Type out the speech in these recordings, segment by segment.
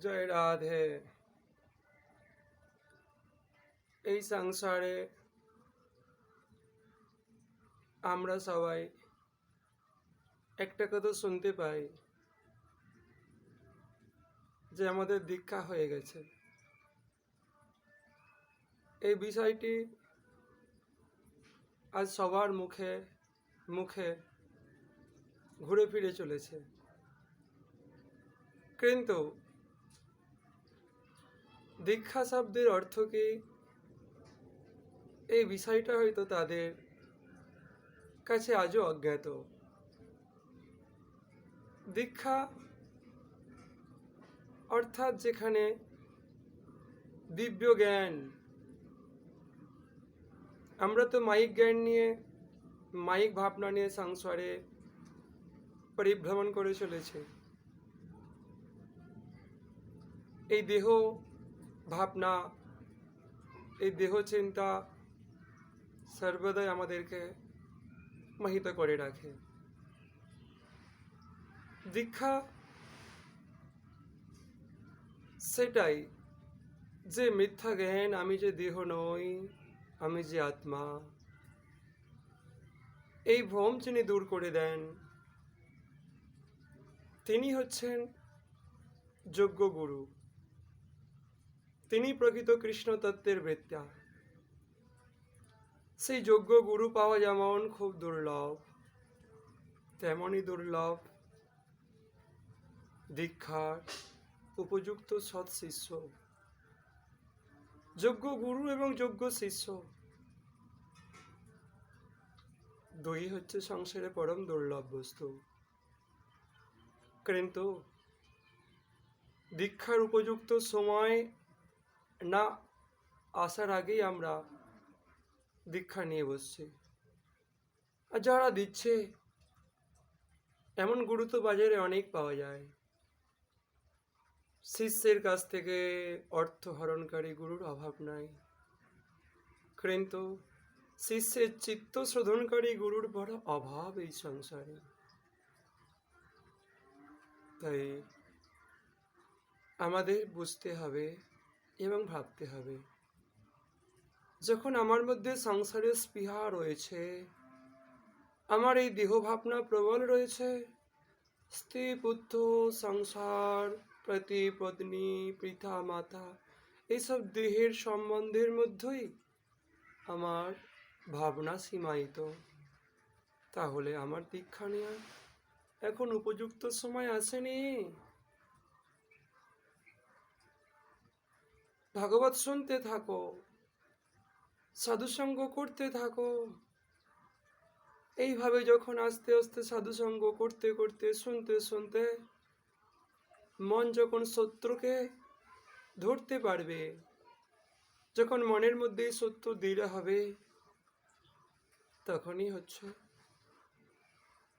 জয় রাধে। এই সংসারে আমরা সবাই একটা কথা শুনতে পাই যে আমাদের দীক্ষা হয়ে গেছে। এই বিষয়টি আজ সবার মুখে মুখে ঘুরে ফিরে চলেছে। কিন্তু দীক্ষা শব্দের অর্থ কি? এই বিষয়টা হয়তো তাদের কাছে আজও অজ্ঞাত। দীক্ষা অর্থাৎ যেখানে দিব্য জ্ঞান আমরা তো মাইক জ্ঞান নিয়ে, মাইক ভাবনা নিয়ে সংসারে পরিভ্রমণ করে চলেছে। এই দেহ ভাবনা, এই দেহ চিন্তা সর্বদাই আমাদেরকে মোহিত করে রাখে। দীক্ষা সেটাই যে মিথ্যা জ্ঞান, আমি যে দেহ নই, আমি যে আত্মা, এই ভ্রম যিনি দূর করে দেন, তিনি হচ্ছেন যোগ্য গুরু। তিনি প্রকৃত কৃষ্ণ তত্ত্বের বৃত্তা। সেই যোগ্য গুরু পাওয়া যেমন খুব দুর্লভ, তেমনই দুর্লভ। দীক্ষার উপযুক্ত সৎ শিষ্য। যোগ্য গুরু এবং যোগ্য শিষ্য। দুই হচ্ছে সংসারে পরম দুর্লভ বস্তু। কিন্তু দীক্ষার উপযুক্ত সময় না, আসার আগেই আমরা দীক্ষা নিয়ে বসছি। আর যারা দিচ্ছে, এমন গুরুত্ব বাজারে অনেক পাওয়া যায়। শিষ্যের কাছ থেকে অর্থ হরণকারী গুরুর অভাব নাই। কিন্তু শিষ্যের চিত্ত শোধনকারী গুরুর বড় অভাব এই সংসারে। তাই আমাদের বুঝতে হবে এবং ভাবতে হবে। যখন আমার মধ্যে সংসারের স্পৃহা রয়েছে, আমার এই দেহ ভাবনা প্রবল রয়েছে, স্ত্রী, পুত্র, সংসার প্রতি পত্নী, পিতা, মাতা, এইসব দেহের সম্বন্ধের মধ্যেই আমার ভাবনা সীমায়িত। তাহলে আমার দীক্ষা নেওয়া এখন উপযুক্ত সময় আসেনি। ভাগবত শুনতে থাকো, সাধুসঙ্গ করতে থাকো। এইভাবে যখন আস্তে আস্তে সাধুসঙ্গ করতে করতে, শুনতে শুনতে মন যখন শত্রুকে ধরতে পারবে, যখন মনের মধ্যে সত্য দৃঢ় হবে, তখনই হচ্ছে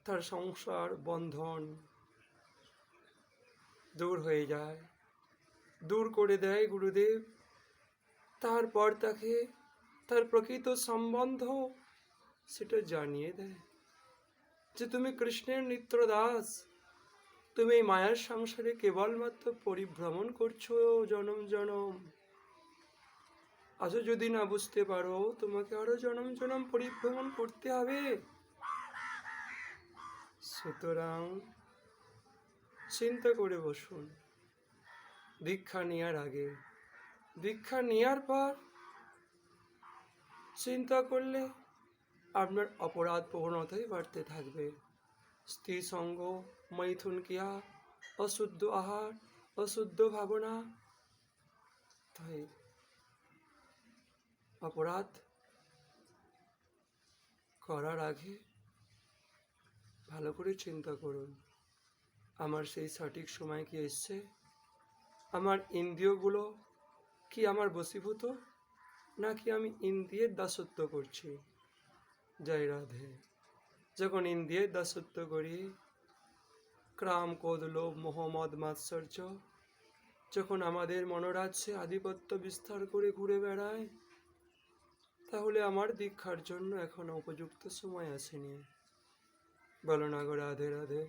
তার সংসার বন্ধন দূর হয়ে যায়। দূর করে দেয় গুরুদেব। তারপর তাকে তার প্রকৃত সম্বন্ধ সেটা জানিয়ে দেয় যে তুমি কৃষ্ণের নিত্য দাস তুমি এই মায়ার সংসারে কেবলমাত্র পরিভ্রমণ করছ জনম জনম। আজও যদি না বুঝতে পারো, তোমাকে আরও জনম জনম পরিভ্রমণ করতে হবে। সুতরাং চিন্তা করে বসুন। দীক্ষা নেওয়ার আগে। দীক্ষা নেওয়ার পর চিন্তা করলে আপনার অপরাধ প্রবণতাই বাড়তে থাকবে। স্ত্রী সঙ্গ, মৈথুন ক্রিয়া, অশুদ্ধ আহার, অশুদ্ধ ভাবনা, তাই অপরাধ করার আগে ভালো করে চিন্তা করুন। আমার সেই সঠিক সময় কি এসছে? আমার ইন্দ্রিয়গুলো কি আমার বশীভূত? নাকি আমি ইন্দ্রিয়ের দাসত্ব করছি? জয় রাধে। যখন ইন্দ্রিয়ের দাসত্ব করি, ক্রাম লোভ মোহাম্মদ মাৎসর্য, যখন আমাদের মনোরাজ্যে আধিপত্য বিস্তার করে ঘুরে বেড়ায়, তাহলে আমার দীক্ষার জন্য এখনও উপযুক্ত সময় আসেনি। বলো না গো রাধে রাধে।